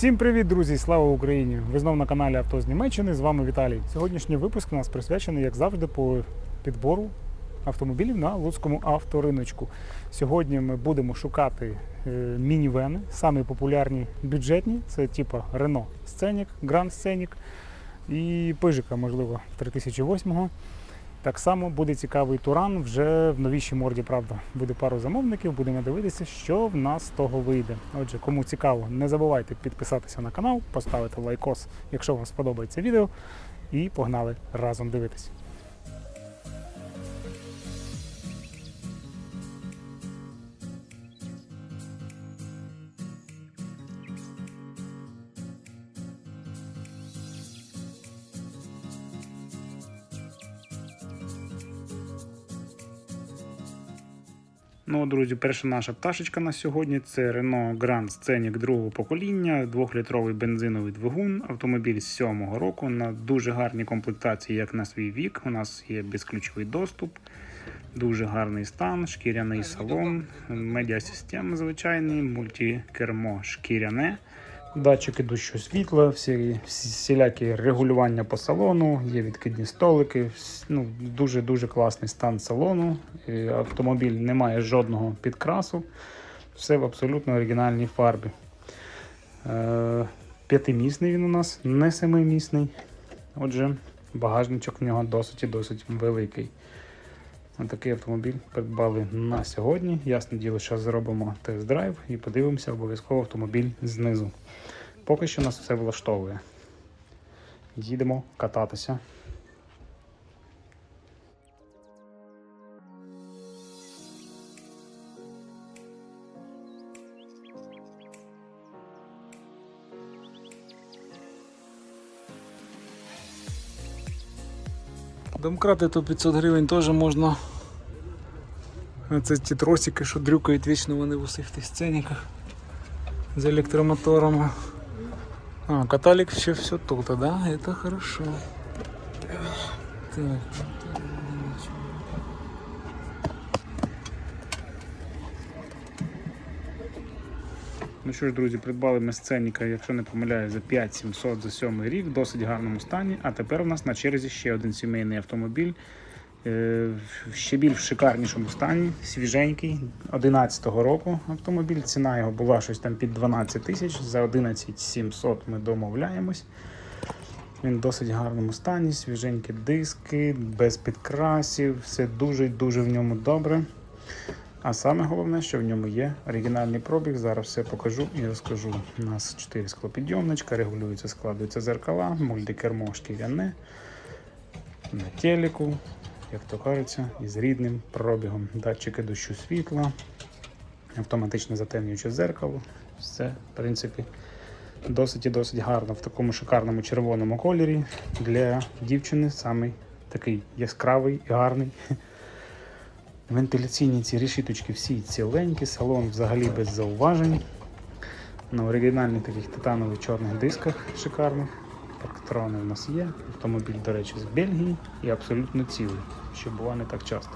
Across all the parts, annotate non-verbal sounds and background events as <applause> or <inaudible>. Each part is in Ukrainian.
Всім привіт, друзі! Слава Україні! Ви знов на каналі Авто з Німеччини. З вами Віталій. Сьогоднішній випуск у нас присвячений, як завжди, по підбору автомобілів на Луцькому авториночку. Сьогодні ми будемо шукати е, мінівени, самі популярні бюджетні. Це типа Renault Scenic, Grand Scenic і Пижика, можливо, 3008-го. Так само буде цікавий туран вже в новішій морді, правда. Буде пару замовників, будемо дивитися, що в нас з того вийде. Отже, кому цікаво, не забувайте підписатися на канал, поставити лайкос, якщо вам сподобається відео. І погнали разом дивитись. Ну, друзі, перша наша пташечка на сьогодні це Renault Grand Scenic другого покоління, двохлітровий бензиновий двигун, автомобіль з сьомого року на дуже гарній комплектації, як на свій вік. У нас є безключовий доступ, дуже гарний стан, шкіряний салон, медіасистема звичайний, мультикермо шкіряне. Датчики дощу світла, всі, всі всілякі регулювання по салону, є відкидні столики. Ну, дуже дуже класний стан салону. Автомобіль не має жодного підкрасу. Все в абсолютно оригінальній фарбі. Е, п'ятимісний він у нас, не семимісний. Отже, багажничок в нього досить і досить великий. Такий автомобіль придбали на сьогодні. Ясне діло, що зробимо тест-драйв і подивимося обов'язково автомобіль знизу. Поки що нас все влаштовує. Їдемо кататися. Домкрати то 500 гривень теж можна. Це ті тросики, що дрюкають вічно вони в усіх тих сценіках з електромоторами. А, каталик ще все тут, да? Это хорошо. Так. Ну що ж, друзі, придбали ми сценіка, якщо не помиляю, за 5700 за 7 рік, в досить гарному стані. А тепер у нас на черзі ще один сімейний автомобіль. е, в ще більш шикарнішому стані, свіженький, 11-го року автомобіль. Ціна його була щось там під 12 тисяч. За 11 700 ми домовляємось. Він в досить гарному стані, свіженькі диски, без підкрасів, все дуже дуже в ньому добре. А саме головне, що в ньому є оригінальний пробіг. Зараз все покажу і розкажу. У нас 4 склопідйомничка, регулюються, складуються зеркала, мультикермо шкіряне на телеку, як то кажеться, із рідним пробігом. Датчики дощу світла, автоматичне затемнююче зеркало. Все, в принципі, досить і досить гарно в такому шикарному червоному кольорі. Для дівчини самий такий яскравий і гарний. Вентиляційні ці решіточки всі ціленькі, салон взагалі без зауважень. На оригінальних таких титанових чорних дисках шикарних. Парктрони у нас є. Автомобіль, до речі, з Бельгії і абсолютно цілий, що буває не так часто.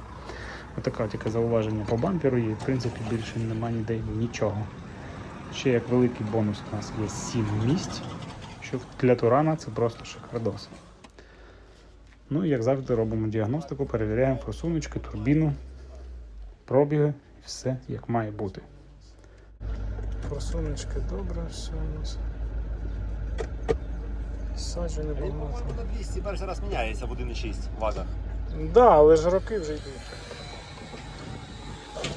Отака тільки зауваження по бамперу і в принципі більше нема ніде нічого. Ще як великий бонус у нас є 7 місць, що для Турана це просто шикардос. Ну і як завжди робимо діагностику, перевіряємо форсуночки, турбіну, пробіги все як має бути. Форсуночки добре, все у нас. Саджі не багато. На 200 перший раз міняється в 1,6 вазах. Да, але ж роки вже йдуть.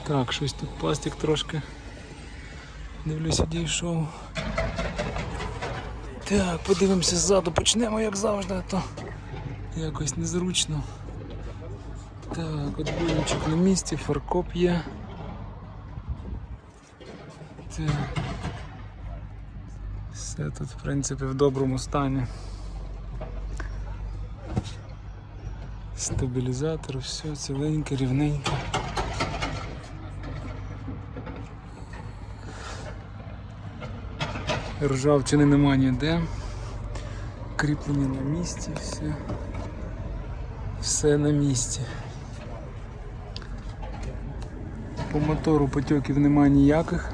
Так, щось тут пластик трошки. Дивлюся, дійшов. Так, подивимося ззаду, почнемо як завжди, а то якось незручно. Так, отбойничок на місці, фаркоп є. Так. Все тут, в принципі, в доброму стані. Стабілізатор, все ціленьке, рівненьке. Ржавчини нема ніде. Кріплення на місці, все. Все на місці. По мотору потьоків немає ніяких.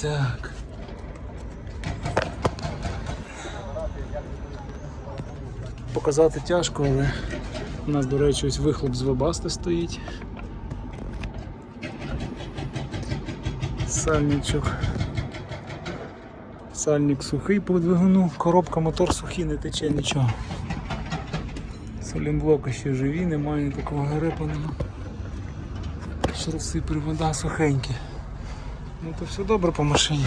Так. Показати тяжко, але у нас, до речі, ось вихлоп з вебасти стоїть. Сальничок. Сальник сухий по двигуну, коробка мотор сухий, не тече нічого. Солімблоки ще живі, немає такого грипаного. Шруси привода сухенькі. Ну то все добре по машині.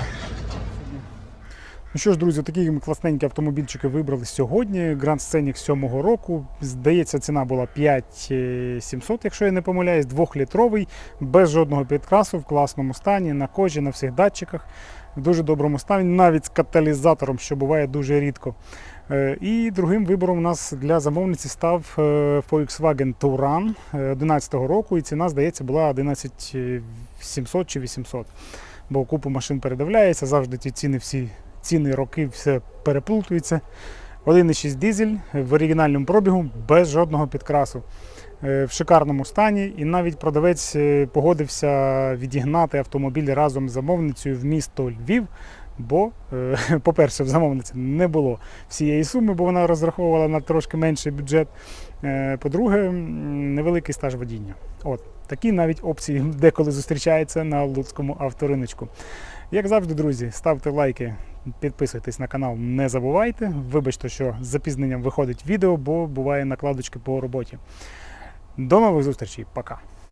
Ну що ж, друзі, такі ми класненькі автомобільчики вибрали сьогодні. Grand Scenic 7-го року. Здається, ціна була 5700, якщо я не помиляюсь, двохлітровий, без жодного підкрасу, в класному стані, на кожі, на всіх датчиках, в дуже доброму стані, навіть з каталізатором, що буває дуже рідко. Е, І другим вибором у нас для замовниці став е, Volkswagen Touran 2011 року, і ціна, здається, була 11700 чи 800. Бо купу машин передивляється, завжди ті ціни всі ціни роки все переплутується. 1,6 дизель в оригінальному пробігу без жодного підкрасу. Е, В шикарному стані, і навіть продавець е, погодився відігнати автомобіль разом з замовницею в місто Львів. Бо, е, <laughs> по-перше, в замовниці не було всієї суми, бо вона розраховувала на трошки менший бюджет. По-друге, невеликий стаж водіння. От такі навіть опції деколи зустрічаються на Луцькому авториночку. Як завжди, друзі, ставте лайки, підписуйтесь на канал, не забувайте. Вибачте, що з запізненням виходить відео, бо буває накладочки по роботі. До нових зустрічей, пока.